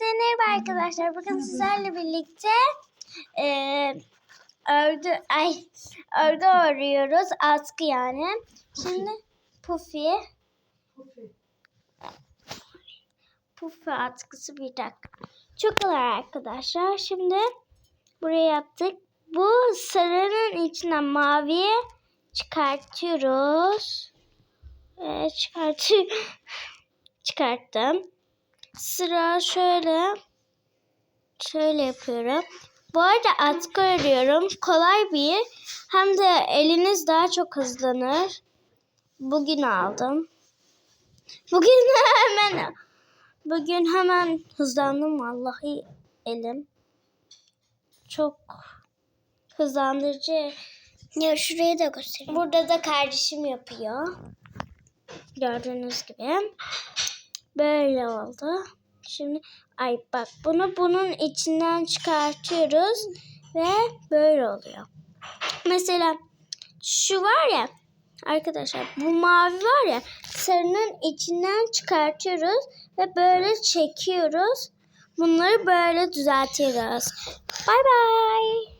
Hepinize merhaba arkadaşlar. Bugün sizlerle birlikte eee örgü ay örgü örüyoruz. Askı yani. Şimdi Puffy Puffy atkısı bir dakika. Çok kolay arkadaşlar. Şimdi buraya yaptık. Bu sarının içinden maviye çıkartıyoruz. Ee, çıkart çıkarttım. Sıra şöyle şöyle yapıyorum. Bu arada atkı örüyorum. Kolay bir hem de eliniz daha çok hızlanır. Bugün aldım. Bugün hemen bugün hemen hızlandım vallahi elim. Çok hızlandırıcı. Ya şurayı da göstereyim. Burada da kardeşim yapıyor. Gördüğünüz gibi. Böyle oldu. Şimdi ay bak bunu bunun içinden çıkartıyoruz ve böyle oluyor. Mesela şu var ya arkadaşlar bu mavi var ya sarının içinden çıkartıyoruz ve böyle çekiyoruz. Bunları böyle düzeltiyoruz. Bay bay.